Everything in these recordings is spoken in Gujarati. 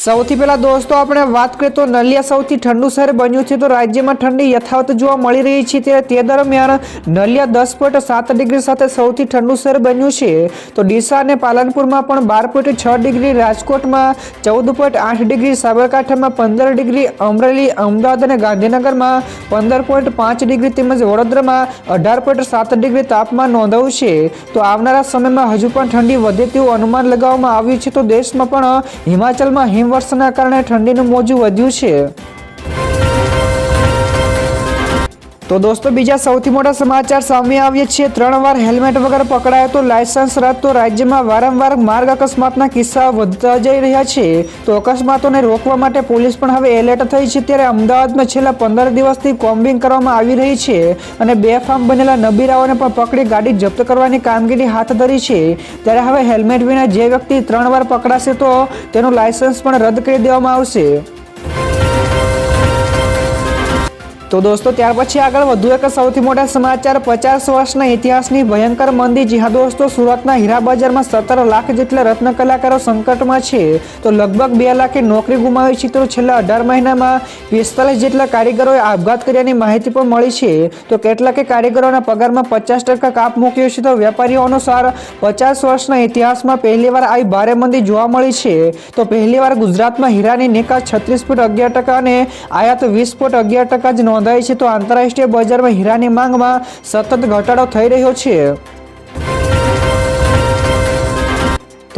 સૌથી પહેલા દોસ્તો, આપણે વાત કરીએ તો નલિયા સૌથી ઠંડુ શહેર બન્યું છે. તો રાજ્યમાં ઠંડી યથાવત જોવા મળી રહી છે. ત્યારે તે દરમિયાન નલિયા દસ પોઈન્ટ સાત ડિગ્રી સાથે સૌથી ઠંડુ શહેર બન્યું છે. તો ડીસા અને પાલનપુરમાં પણ બાર પોઈન્ટ છ ડિગ્રી, રાજકોટમાં ચૌદ પોઈન્ટ આઠ ડિગ્રી, સાબરકાંઠામાં પંદર ડિગ્રી, અમરેલી, અમદાવાદ અને ગાંધીનગરમાં પંદર પોઈન્ટ પાંચ ડિગ્રી તેમજ વડોદરામાં અઢાર પોઈન્ટ સાત ડિગ્રી તાપમાન નોંધાયું છે. તો આવનારા સમયમાં હજુ પણ ઠંડી વધે તેવું અનુમાન લગાવવામાં આવ્યું છે. તો દેશમાં પણ હિમાચલમાં હિમવર્ષાના કારણે ઠંડીનું મોજું વધ્યું છે. તો દોસ્તો, બીજા સૌથી મોટા સમાચાર સામે આવીએ છીએ ત્રણ વાર હેલ્મેટ વગર પકડાયો તો લાયસન્સ રદ, તો રાજ્યમાં વારંવાર માર્ગ અકસ્માતના કિસ્સા વધતા જઈ રહ્યા છે. તો અકસ્માતોને રોકવા માટે પોલીસ પણ હવે એલર્ટ થઈ છે. ત્યારે અમદાવાદમાં છેલ્લા પંદર દિવસથી કોમ્બિંગ કરવામાં આવી રહી છે અને બેફામ બનેલા નબીરાઓને પણ પકડી ગાડી જપ્ત કરવાની કામગીરી હાથ ધરી છે. ત્યારે હવે હેલ્મેટ વિના જે વ્યક્તિ ત્રણ વાર પકડાશે તો તેનું લાયસન્સ પણ રદ કરી દેવામાં આવશે. તો દોસ્તો, ત્યાર પછી આગળ વધુ એક સૌથી મોટા સમાચાર. પચાસ વર્ષના ઇતિહાસની ભયંકર મંદી જ્યાં દોસ્તો, સુરતના હીરા બજારમાં સત્તર લાખ જેટલા રત્ન કલાકારો સંકટમાં છે. તો લગભગ બે લાખે નોકરી ગુમાવી છે તો છેલ્લા અઢાર મહિનામાં પિસ્તાલીસ જેટલા કારીગરોએ આપઘાત કર્યાની માહિતી પણ મળી છે. તો કેટલાકે કારીગરોના પગારમાં પચાસ ટકા કાપ મૂક્યો છે તો વેપારીઓ અનુસાર પચાસ વર્ષના ઇતિહાસમાં પહેલીવાર આવી ભારે મંદી જોવા મળી છે. તો પહેલીવાર ગુજરાતમાં હીરાની નિકાસ છત્રીસ ફૂટ અગિયાર ટકા અને આયાત વીસ ફૂટ અગિયાર ટકા જ નોંધાઈ છે તો આંતરરાષ્ટ્રીય બજારમાં હીરાની માંગમાં સતત ઘટાડો થઈ રહ્યો છે.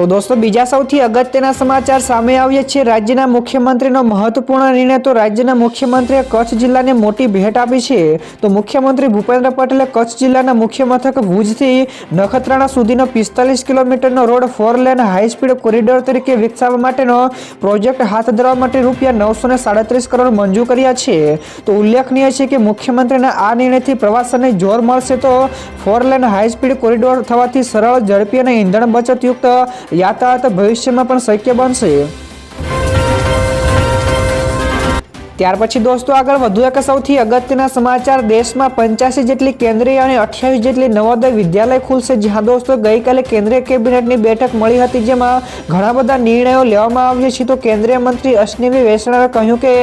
તો દોસ્તો, બીજા સૌથી અગત્યના સમાચાર સામે આવ્યા છે. રાજ્યના મુખ્યમંત્રીનો મહત્વપૂર્ણ નિર્ણય તો રાજ્યના મુખ્યમંત્રીએ કચ્છ જિલ્લાને મોટી ભેટ આપી છે. તો મુખ્યમંત્રી ભૂપેન્દ્ર પટેલે કચ્છ જિલ્લાના મુખ્ય મથક ભુજથી નખત્રાણા સુધીનો પિસ્તાલીસ કિલોમીટરનો road four lane high speed corridor તરીકે વિકસાવવા માટેનો પ્રોજેક્ટ હાથ ધરવા માટે રૂપિયા નવસો સાડત્રીસ કરોડ મંજૂર કર્યા છે. તો ઉલ્લેખનીય છે કે મુખ્યમંત્રીના આ નિર્ણયથી પ્રવાસનને જોર મળશે તો four lane high speed corridor થવાથી સરળ, ઝડપી અને ઇંધણ બચતયુક્ત યાતાયાત ભવિષ્યમાં પણ શક્ય બનશે. ત્યાર પછી દોસ્તો આગળ વધુ એક સૌથી અગત્યના સમાચાર. દેશમાં પંચ્યાસી જેટલી કેન્દ્રીય અને અઠ્યાવીસ જેટલી નવોદય વિદ્યાલય ખુલશે, જ્યાં દોસ્તો ગઈકાલે કેન્દ્રીય કેબિનેટની બેઠક મળી હતી, જેમાં ઘણા બધા નિર્ણયો લેવામાં આવ્યા છે. તો કેન્દ્રીય મંત્રી અશ્વિની વૈષ્ણવે કહ્યું કે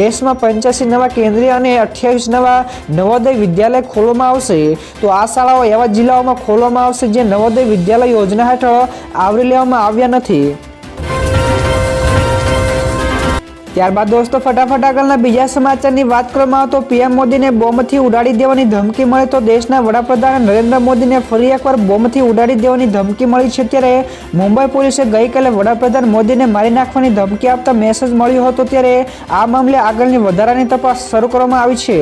દેશમાં પંચ્યાસી નવા કેન્દ્રીય અને અઠ્યાવીસ નવા નવોદય વિદ્યાલય ખોલવામાં આવશે. તો આ શાળાઓ એવા જિલ્લાઓમાં ખોલવામાં આવશે, જે નવોદય વિદ્યાલય યોજના હેઠળ આવરી લેવામાં આવ્યા નથી. ત્યારબાદ દોસ્તો, ફટાફટ આગળના બીજા સમાચારની વાત કરવામાં તો પીએમ મોદીને બોમ્બથી ઉડાડી દેવાની ધમકી મળે તો દેશના વડાપ્રધાન નરેન્દ્ર મોદીને ફરી એકવાર બોમ્બથી ઉડાડી દેવાની ધમકી મળી છે. ત્યારે મુંબઈ પોલીસે ગઈકાલે વડાપ્રધાન મોદીને મારી નાખવાની ધમકી આપતા મેસેજ મળ્યો હતો. ત્યારે આ મામલે આગળની વધારાની તપાસ શરૂ કરવામાં આવી છે.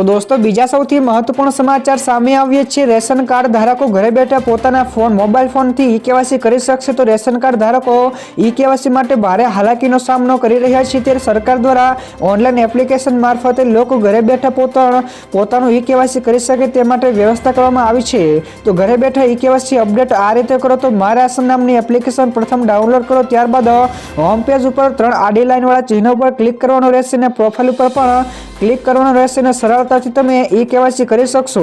તો દોસ્તો, બીજા સૌથી મહત્વપૂર્ણ સમાચાર સામે આવીએ છે. રેશન કાર્ડ ધારકો ઘરે બેઠા પોતાના ફોન, મોબાઈલ ફોનથી ઈ કેવાયસી કરી શકશે તો રેશન કાર્ડ ધારકો ઈ કેવાયસી માટે ભારે હાલાકીનો સામનો કરી રહ્યા છે. ત્યારે સરકાર દ્વારા ઓનલાઈન એપ્લિકેશન મારફતે લોકો ઘરે બેઠા પોતા પોતાનું ઈ કેવાયસી કરી શકે તે માટે વ્યવસ્થા કરવામાં આવી છે. તો ઘરે બેઠા ઈ કેવાયસી અપડેટ આ રીતે કરો તો મારા આસન નામની એપ્લિકેશન પ્રથમ ડાઉનલોડ કરો. ત્યારબાદ હોમ પેજ ઉપર ત્રણ આડી લાઇનવાળા ચિહ્નો પર ક્લિક કરવાનું રહેશે અને પ્રોફાઇલ ઉપર પણ ક્લિક કરવાનું રહેશે અને સરળતાથી તમે ઈ કેવાયસી કરી શકશો.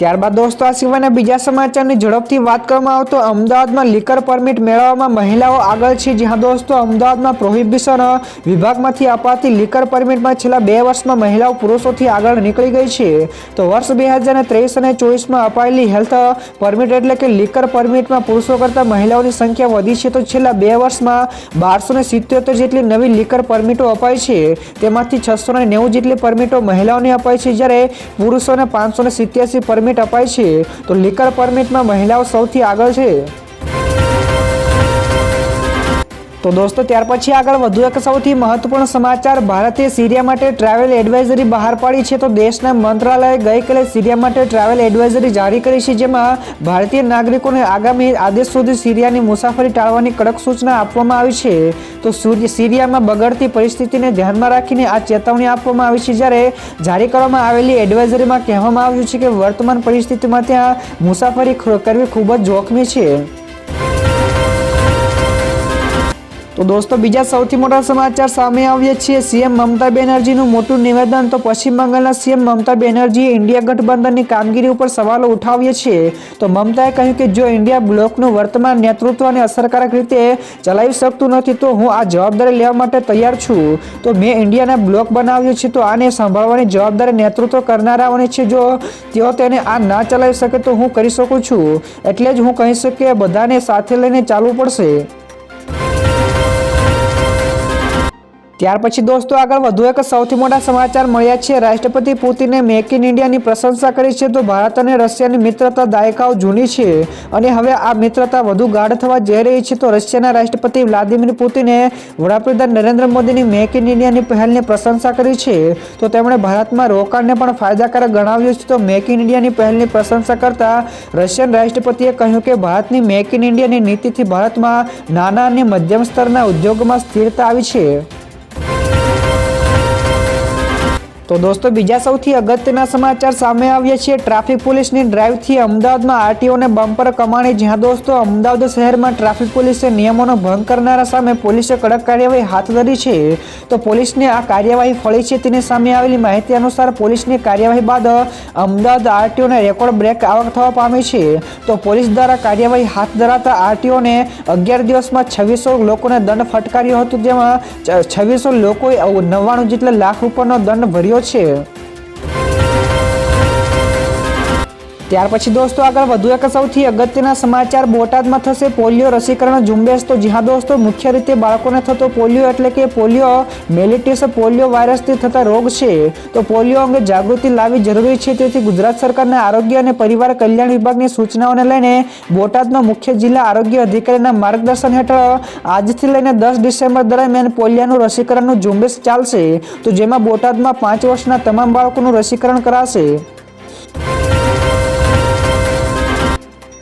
ત્યારબાદ દોસ્તો, આ સિવાયના બીજા સમાચારની ઝડપથી વાત કરવામાં આવતો અમદાવાદમાં લીકર પરમિટ મેળવવામાં મહિલાઓ આગળ છે. જ્યાં દોસ્તો, અમદાવાદમાં પ્રોહિબિશન વિભાગમાંથી અપાતી લીકર પરમિટમાં છેલ્લા બે વર્ષમાં મહિલાઓ પુરુષોથી આગળ નીકળી ગઈ છે. તો વર્ષ બે હજાર ત્રેવીસ અને ચોવીસમાં અપાયેલી હેલ્થ પરમિટ એટલે કે લીકર પરમિટમાં પુરુષો કરતાં મહિલાઓની સંખ્યા વધી છે. તો છેલ્લા બે વર્ષમાં બારસો ને સિત્યોતેર જેટલી નવી લીકર પરમિટો અપાઈ છે. તેમાંથી છસો ને નેવું જેટલી પરમિટો મહિલાઓને અપાઈ છે. જ્યારે પુરુષોને પાંચસો ને સિત્યાસી પરમિટ અપાય છે તો લીકર પરમિટમાં મહિલાઓ સૌથી આગળ છે. તો દોસ્તો, ત્યાર પછી આગળ વધુ એક સૌથી મહત્વપૂર્ણ સમાચાર. ભારતે સિરિયા માટે ટ્રાવેલ એડવાઇઝરી બહાર પાડી છે તો દેશના મંત્રાલયે ગઈકાલે સિરિયા માટે ટ્રાવેલ એડવાઇઝરી જારી કરી છે, જેમાં ભારતીય નાગરિકોને આગામી આદેશ સુધી સિરિયાની મુસાફરી ટાળવાની કડક સૂચના આપવામાં આવી છે. તો સૂર્ય- સિરિયામાં બગડતી પરિસ્થિતિને ધ્યાનમાં રાખીને આ ચેતવણી આપવામાં આવી છે. જ્યારે જારી કરવામાં આવેલી એડવાઇઝરીમાં કહેવામાં આવ્યું છે કે વર્તમાન પરિસ્થિતિમાં ત્યાં મુસાફરી કરવી ખૂબ જ જોખમી છે. તો દોસ્તો, બીજા સૌથી મોટા સમાચાર સામે આવીએ છીએ સીએમ મમતા બેનર્જીનું મોટું નિવેદન, તો પશ્ચિમ બંગાળના સીએમ મમતા બેનર્જીએ ઇન્ડિયા ગઠબંધનની કામગીરી ઉપર સવાલો ઉઠાવીએ છીએ તો મમતાએ કહ્યું કે જો ઇન્ડિયા બ્લોકનું વર્તમાન નેતૃત્વને અસરકારક રીતે ચલાવી શકતું નથી, તો હું આ જવાબદારી લેવા માટે તૈયાર છું. તો મેં ઇન્ડિયાને બ્લોક બનાવ્યો છે, તો આને સંભાળવાની જવાબદારી નેતૃત્વ કરનારાઓની છે. જો તેઓ તેને આ ના ચલાવી શકે, તો હું કરી શકું છું. એટલે જ હું કહી શકું કે બધાને સાથે લઈને ચાલવું પડશે. ત્યાર પછી દોસ્તો આગળ વધુ એક સૌથી મોટા સમાચાર મળ્યા છે. રાષ્ટ્રપતિ પુતિને મેક ઇન ઇન્ડિયાની પ્રશંસા કરી છે તો ભારત અને રશિયાની મિત્રતા દાયકાઓ જૂની છે અને હવે આ મિત્રતા વધુ ગાઢ થવા જઈ રહી છે તો રશિયાના રાષ્ટ્રપતિ વ્લાદિમીર પુતિને વડાપ્રધાન નરેન્દ્ર મોદીની મેક ઇન ઇન્ડિયાની પહેલની પ્રશંસા કરી છે. તો તેમણે ભારતમાં રોકાણને પણ ફાયદાકારક ગણાવ્યું છે. તો મેક ઇન ઇન્ડિયાની પહેલની પ્રશંસા કરતા રશિયન રાષ્ટ્રપતિએ કહ્યું કે ભારતની મેક ઇન ઇન્ડિયાની નીતિથી ભારતમાં નાના અને મધ્યમ સ્તરના ઉદ્યોગોમાં સ્થિરતા આવી છે. તો દોસ્તો, બીજા સૌથી અગત્યના સમાચાર સામે આવ્યા છે. ટ્રાફિક પોલીસની ડ્રાઈવથી અમદાવાદમાં આરટીઓને બમ્પર કમાણી, જ્યાં દોસ્તો, અમદાવાદ શહેરમાં ટ્રાફિક પોલીસે નિયમોનો ભંગ કરનારા સામે પોલીસે કડક કાર્યવાહી હાથ ધરી છે. તો પોલીસને આ કાર્યવાહી ફળી છે તેની સામે આવેલી માહિતી અનુસાર પોલીસની કાર્યવાહી બાદ અમદાવાદ આરટીઓને રેકોર્ડ બ્રેક આવક થવા પામી છે. તો પોલીસ દ્વારા કાર્યવાહી હાથ ધરાતા આરટીઓને અગિયાર દિવસમાં છવ્વીસો લોકોને દંડ ફટકાર્યો હતો, જેમાં છવ્વીસો લોકોએ નવ્વાણું જેટલા લાખ રૂપિયાનો દંડ ભર્યો છે ત્યાર પછી દોસ્તો આગળ વધુ એક સૌથી અગત્યના સમાચાર બોટાદમાં થશે પોલિયો રસીકરણ ઝુંબેશ. તો જ્યાં દોસ્તો, મુખ્ય રીતે બાળકોને થતો પોલિયો એટલે કે પોલિયો મેલિટિસ પોલિયો વાયરસથી થતા રોગ છે. તો પોલિયો અંગે જાગૃતિ લાવવી જરૂરી છે. તેથી ગુજરાત સરકારના આરોગ્ય અને પરિવાર કલ્યાણ વિભાગની સૂચનાઓને લઈને બોટાદનો મુખ્ય જિલ્લા આરોગ્ય અધિકારીના માર્ગદર્શન હેઠળ આજથી લઈને દસ ડિસેમ્બર દરમિયાન પોલિયાનું રસીકરણનું ઝુંબેશ ચાલશે. તો જેમાં બોટાદમાં પાંચ વર્ષના તમામ બાળકોનું રસીકરણ કરાશે.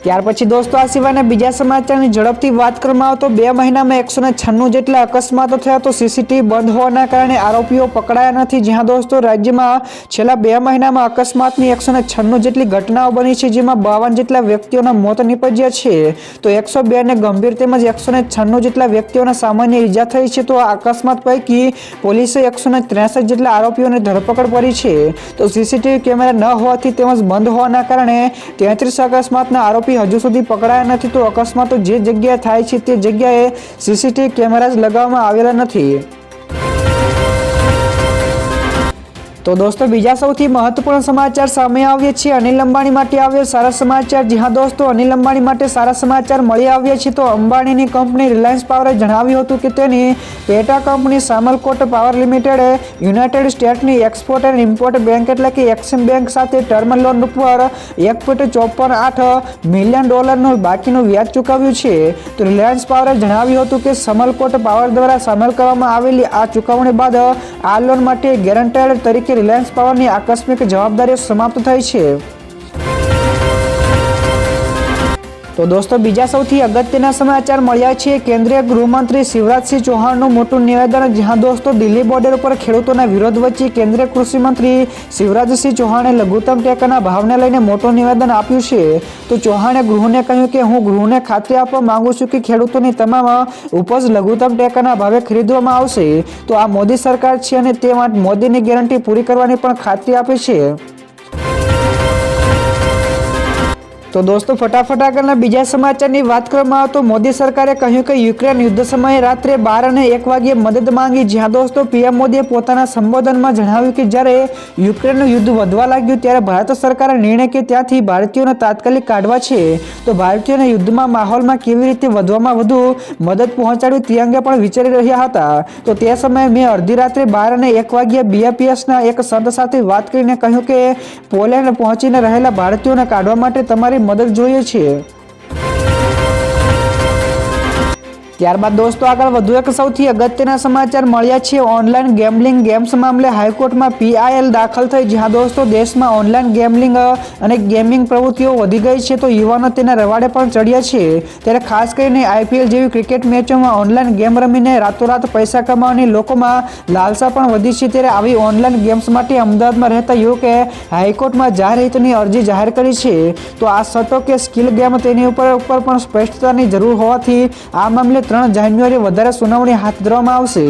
ત્યાર પછી દોસ્તો, આ સિવાયના બીજા સમાચારની ઝડપથી વાત કરવામાં આવે તો બે મહિનામાં એકસો ને છન્નું જેટલા અકસ્માતો થયા તો સીસીટીવી બંધ હોવાના કારણે આરોપીઓ પકડાયા નથી. જ્યાં દોસ્તો, રાજ્યમાં છેલ્લા બે મહિનામાં અકસ્માતની એકસો ને છન્નું જેટલી ઘટનાઓ બની છે, જેમાં બાવન જેટલા વ્યક્તિઓના મોત નીપજ્યા છે. તો એકસો બે ને ગંભીર તેમજ એકસો ને છન્નું જેટલા વ્યક્તિઓને સામાન્ય ઈજા થઈ છે. તો આ અકસ્માત પૈકી પોલીસે એકસો ને ત્રેસઠ જેટલા આરોપીઓની ધરપકડ કરી છે. તો સીસીટીવી કેમેરા ન હોવાથી તેમજ બંધ હોવાના કારણે તેત્રીસ અકસ્માતના આરોપી હજુ સુધી પકડાયા નથી તો અકસ્માતો જે જગ્યાએ થાય છે તે જગ્યાએ સીસીટીવી કેમેરા લગાવવામાં આવેલા નથી. તો દોસ્તો, બીજા સૌથી મહત્વપૂર્ણ સમાચાર સામે આવ્યા છે. અનિલ અંબાણી માટે આવ્યો સારા સમાચાર. જી હા દોસ્તો, અનિલ અંબાણી માટે સારા સમાચાર મળી આવ્યા છે. તો અંબાણીની કંપની રિલાયન્સ પાવરે જણાવ્યું હતું કે તેની પેટા કંપની સામલકોટ પાવર લિમિટેડે યુનાઇટેડ સ્ટેટની એક્સપોર્ટ એન્ડ ઇમ્પોર્ટ બેંક એટલે કે એક્સિમ બેંક સાથે ટર્મ લોન ઉપર એક પોઈન્ટ ચોપન આઠ મિલિયન ડોલરનું બાકીનું વ્યાજ ચૂકવ્યું છે. તો રિલાયન્સ પાવરે જણાવ્યું હતું કે સમલકોટ પાવર દ્વારા સામેલ કરવામાં આવેલી આ ચૂકવણી બાદ આ લોન માટે ગેરંટેડ તરીકે રિલાયન્સ પાવરની આકસ્મિક જવાબદારીઓ સમાપ્ત થઈ છે. તો દોસ્તો, બીજા સૌથી અગત્યના સમાચાર મળ્યા છે. કેન્દ્રીય ગૃહમંત્રી શિવરાજસિંહ ચૌહાણનું મોટું નિવેદન, જ્યાં દોસ્તો, દિલ્હી બોર્ડર ઉપર ખેડૂતોના વિરોધ વચ્ચે કેન્દ્રીય કૃષિમંત્રી શિવરાજસિંહ ચૌહાણે લઘુત્તમ ટેકાના ભાવને લઈને મોટું નિવેદન આપ્યું છે. તો ચૌહાણે ગૃહને કહ્યું કે, હું ગૃહને ખાતરી આપવા માંગુ છું કે ખેડૂતોની તમામ ઉપજ લઘુત્તમ ટેકાના ભાવે ખરીદવામાં આવશે. તો આ મોદી સરકાર છે અને તે માટે મોદીની ગેરંટી પૂરી કરવાની પણ ખાતરી આપે છે. તો દોસ્તો, ફટાફટ આગળના બીજા સમાચારની વાત કરવામાં આવે તો મોદી સરકારે કહ્યું કે યુક્રેન યુદ્ધ સમયે રાત્રે બાર અને એક વાગ્યે મદદ માંગી. જ્યાં દોસ્તો, પીએમ મોદીએ પોતાના સંબોધનમાં જણાવ્યું કે જ્યારે યુક્રેનનું યુદ્ધ વધવા લાગ્યું ત્યારે ભારત સરકારે નિર્ણય કે ત્યાંથી ભારતીયોને તાત્કાલિક કાઢવા છે. તો ભારતીયોને યુદ્ધમાં માહોલમાં કેવી રીતે વધવામાં વધુ મદદ પહોંચાડવી તે અંગે પણ વિચારી રહ્યા હતા. તો તે સમયે મેં અડધી રાત્રે બાર અને એક વાગ્યે બીએપીએસના એક સંત સાથે વાત કરીને કહ્યું કે પોલેન્ડ પહોંચીને રહેલા ભારતીયોને કાઢવા માટે તમારી મદદ જોઈએ છે ત્યારબાદ દોસ્તો, આગળ વધુ એક સૌથી અગત્યના સમાચાર મળ્યા છે. ઓનલાઈન ગેમલિંગ ગેમ્સ મામલે હાઈકોર્ટમાં પીઆઈએલ દાખલ થઈ, જ્યાં દોસ્તો, દેશમાં ઓનલાઈન ગેમલિંગ અને ગેમિંગ પ્રવૃત્તિઓ વધી ગઈ છે. તો યુવાનો તેના રવાડે પણ ચડ્યા છે. ત્યારે ખાસ કરીને આઈપીએલ જેવી ક્રિકેટ મેચોમાં ઓનલાઈન ગેમ રમીને રાતોરાત પૈસા કમાવાની લોકોમાં લાલસા પણ વધી છે. ત્યારે આવી ઓનલાઈન ગેમ્સ માટે અમદાવાદમાં રહેતા યુવકે હાઈકોર્ટમાં જાહેર હિતની અરજી જાહેર કરી છે. તો આ સટો કે સ્કિલ ગેમ તેની ઉપર ઉપર પણ સ્પષ્ટતાની જરૂર હોવાથી આ મામલે ત્રણ જાન્યુઆરી વધારે સુનાવણી હાથ ધરવામાં આવશે.